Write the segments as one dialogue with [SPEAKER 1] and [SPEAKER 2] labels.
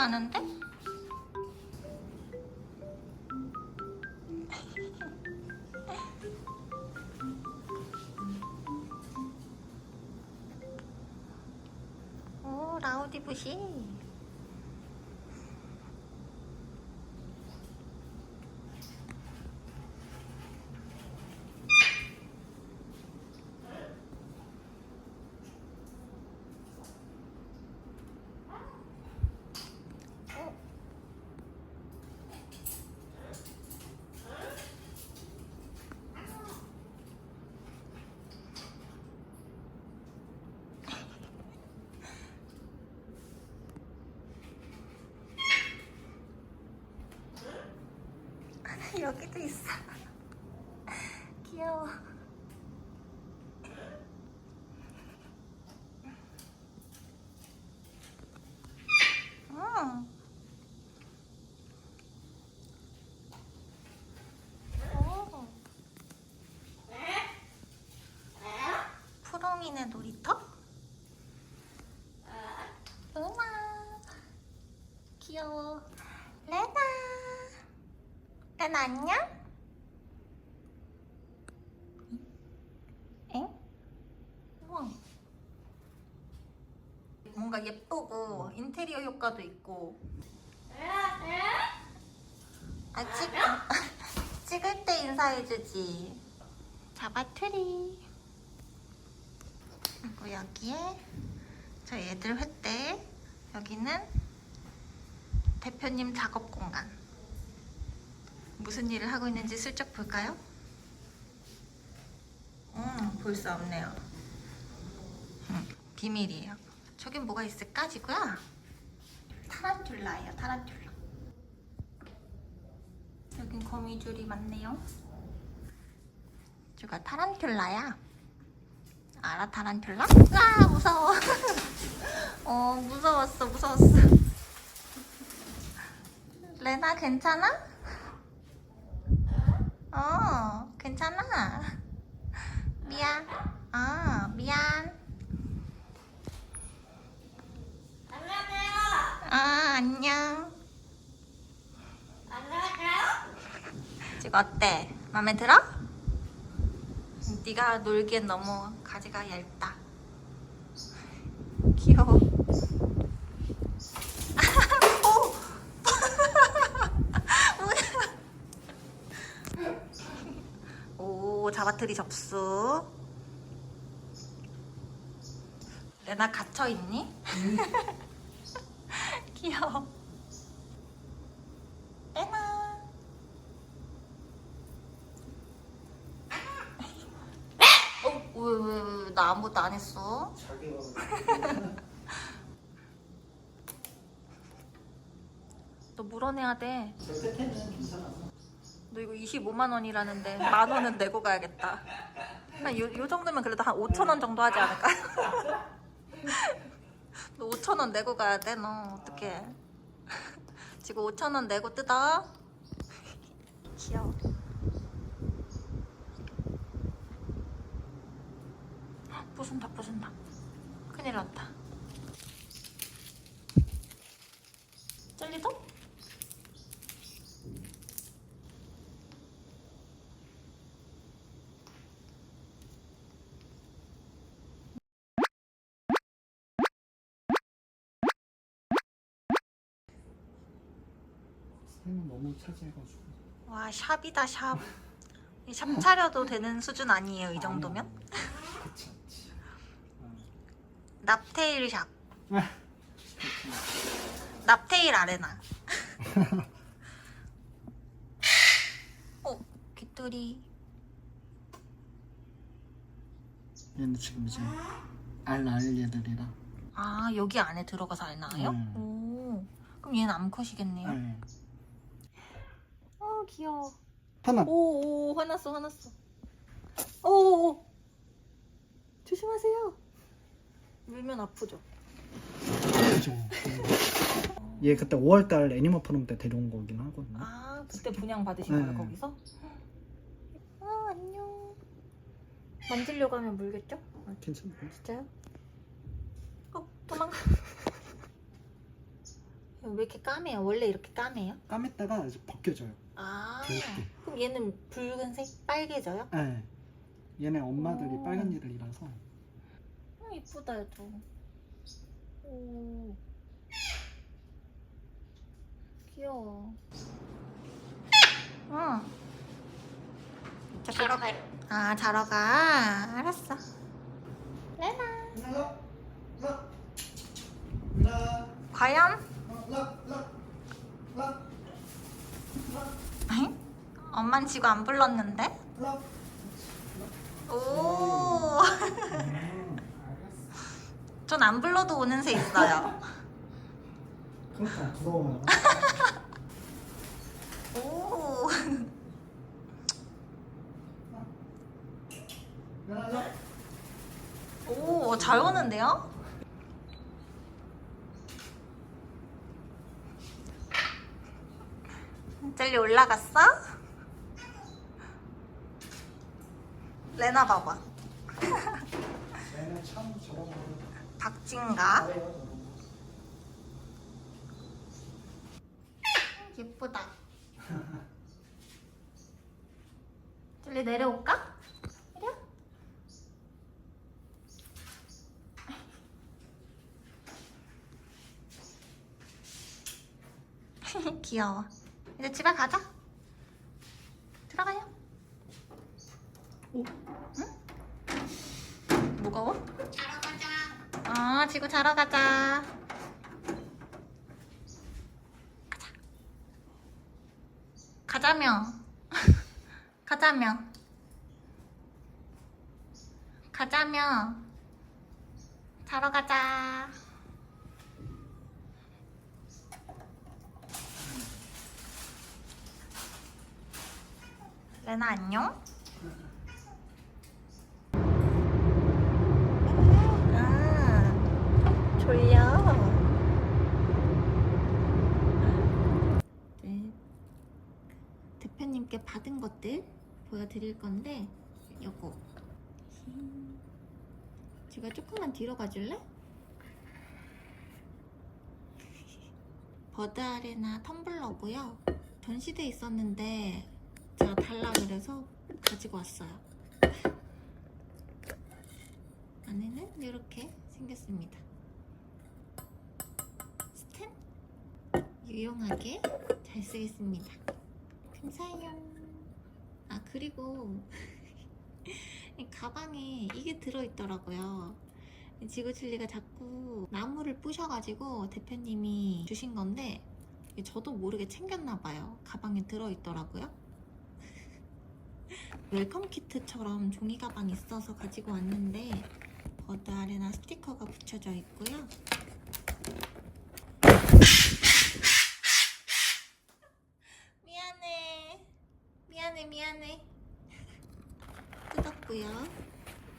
[SPEAKER 1] 하는데? 오 라우디부시 여기도 있어 귀여워 음. 오. 푸렁이네 놀이터? 레나 귀여워 레나 안녕? 엥? 우와. 뭔가 예쁘고 인테리어 효과도 있고 아 찍, 찍을 때 인사해주지 자바트리 그리고 여기에 저희 애들 횟대 여기는 대표님 작업 공간 무슨 일을 하고 있는지 슬쩍 볼까요? 음, 볼 수 없네요. 음, 비밀이에요. 저긴 뭐가 있을까, 지구야? 타란툴라예요, 타란툴라. 여긴 거미줄이 많네요. 저가 타란툴라야. 알아, 타란툴라? 아, 무서워. 어, 무서웠어, 무서웠어. 레나, 괜찮아? 어, 괜찮아. 미안. 아, 미안.
[SPEAKER 2] 안녕하세요.
[SPEAKER 1] 아, 안녕.
[SPEAKER 2] 안녕하세요.
[SPEAKER 1] 지금 어때? 마음에 들어? 네가 놀기엔 너무 가지가 얇다. 귀여워. 오! 오, 자바트리 접수. 레나 갇혀 있니? 귀여워. 레나. 어, 왜, 왜, 왜, 나 아무것도 안 했어?
[SPEAKER 3] 자기가
[SPEAKER 1] 너 물어내야 돼.
[SPEAKER 3] 저 끝에는 괜찮아.
[SPEAKER 1] 너 이거 25만 원이라는데 만 원은 내고 가야겠다. 한 요, 요 정도면 그래도 한 5천 원 정도 하지 않을까? 너 5천 원 내고 가야 돼, 너 어떡해? 지금 5천 원 내고 뜯어. 귀여워. 헉, 부순다, 부순다. 큰일 났다. 젤리도?
[SPEAKER 3] 삶은 너무 차지해가지고.
[SPEAKER 1] 와 샵이다 샵. 이샵 차려도 되는 수준 아니에요 이 정도면?
[SPEAKER 3] 그렇지 않지. 어.
[SPEAKER 1] 납테일 샵.
[SPEAKER 3] 아,
[SPEAKER 1] 납테일 아레나. 어 귀뚜리.
[SPEAKER 3] 얘는 지금 이제 알알 얘들이라.
[SPEAKER 1] 아 여기 안에 들어가서 알 나와요?
[SPEAKER 3] 음.
[SPEAKER 1] 오. 그럼 얘는 암컷이겠네요.
[SPEAKER 3] 네.
[SPEAKER 1] 어 귀여워.
[SPEAKER 3] 하나.
[SPEAKER 1] 오오 화났어 화났어. 오오 조심하세요. 물면 아프죠.
[SPEAKER 3] 그죠. 얘 그때 5월달 애니멀 포럼 때 데려온 거긴 하거든요.
[SPEAKER 1] 아 그때 분양 받으신
[SPEAKER 3] 네.
[SPEAKER 1] 거예요 거기서? 아 안녕. 만지려고 하면 물겠죠? 아,
[SPEAKER 3] 괜찮아요.
[SPEAKER 1] 진짜요? 어 도망가. 왜 이렇게 까매요? 원래 이렇게 까매요?
[SPEAKER 3] 까맸다가 이제 벗겨져요.
[SPEAKER 1] 아
[SPEAKER 3] 이렇게.
[SPEAKER 1] 그럼 얘는 붉은색? 빨개져요?
[SPEAKER 3] 네. 얘네 엄마들이
[SPEAKER 1] 오.
[SPEAKER 3] 빨간 이들이라서.
[SPEAKER 1] 어, 이쁘다 얘도. 오. 귀여워. 응 자,
[SPEAKER 2] 자러 가요.
[SPEAKER 1] 아 자러 가. 알았어. 레나. 과연? 엄만 지금 안 불렀는데?
[SPEAKER 3] 라.
[SPEAKER 1] 오.
[SPEAKER 3] 음,
[SPEAKER 1] 전안 불러도 오는 새 있어요.
[SPEAKER 3] 그러니까 부러워요.
[SPEAKER 1] 오. 오, 잘 오는데요? 젤리 올라갔어? 레나 봐봐.
[SPEAKER 3] 얘네 참 저런 거
[SPEAKER 1] 박진가?
[SPEAKER 3] 잘해요, 저런 거.
[SPEAKER 1] 예쁘다. 젤리 내려올까? 내려? 귀여워. 이제 집에 가자. 들어가요.
[SPEAKER 3] 오.
[SPEAKER 1] 응? 무거워?
[SPEAKER 2] 자러 가자.
[SPEAKER 1] 아, 지구 자러 가자. 가자. 가자며. 가자며. 가자며. 자러 가자. 레나 안녕? 아, 졸려. 네. 받은 것들 보여드릴 건데, 요거. 제가 조금만 뒤로 가줄래? 버드 아레나 텀블러고요. 전시돼 있었는데 제가 달라 그래서 가지고 왔어요. 안에는 이렇게 생겼습니다. 스텐 유용하게 잘 쓰겠습니다. 감사해요. 아 그리고 이 가방에 이게 들어있더라고요. 지구칠리가 자꾸 나무를 부셔가지고 대표님이 주신 건데 저도 모르게 챙겼나봐요. 가방에 들어있더라고요. 웰컴 키트처럼 종이 가방이 있어서 가지고 왔는데 버드 아레나 스티커가 붙여져 있고요. 미안해. 미안해, 미안해. 뜯었고요.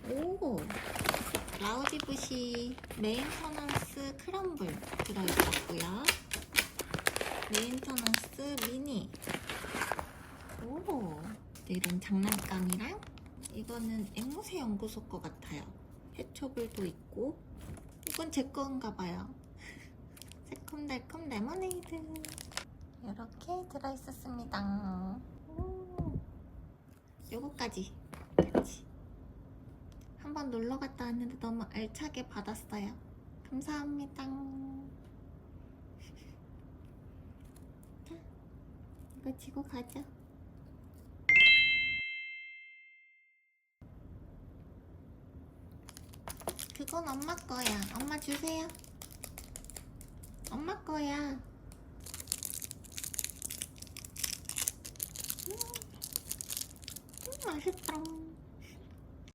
[SPEAKER 1] 오! 라우디부시 메인터넌스 크럼블 들어있었고요. 메인터넌스 미니. 오! 이런 장난감이랑 이거는 앵무새 연구소 거 같아요. 해초블도 있고 이건 제 건가 봐요. 새콤달콤 레모네이드 이렇게 들어있었습니다. 오. 요거까지 한번 놀러 갔다 왔는데 너무 알차게 받았어요. 감사합니다. 자, 이거 지고 가죠. 그건 엄마 거야. 엄마 주세요. 엄마 거야. 음, 음, 맛있다.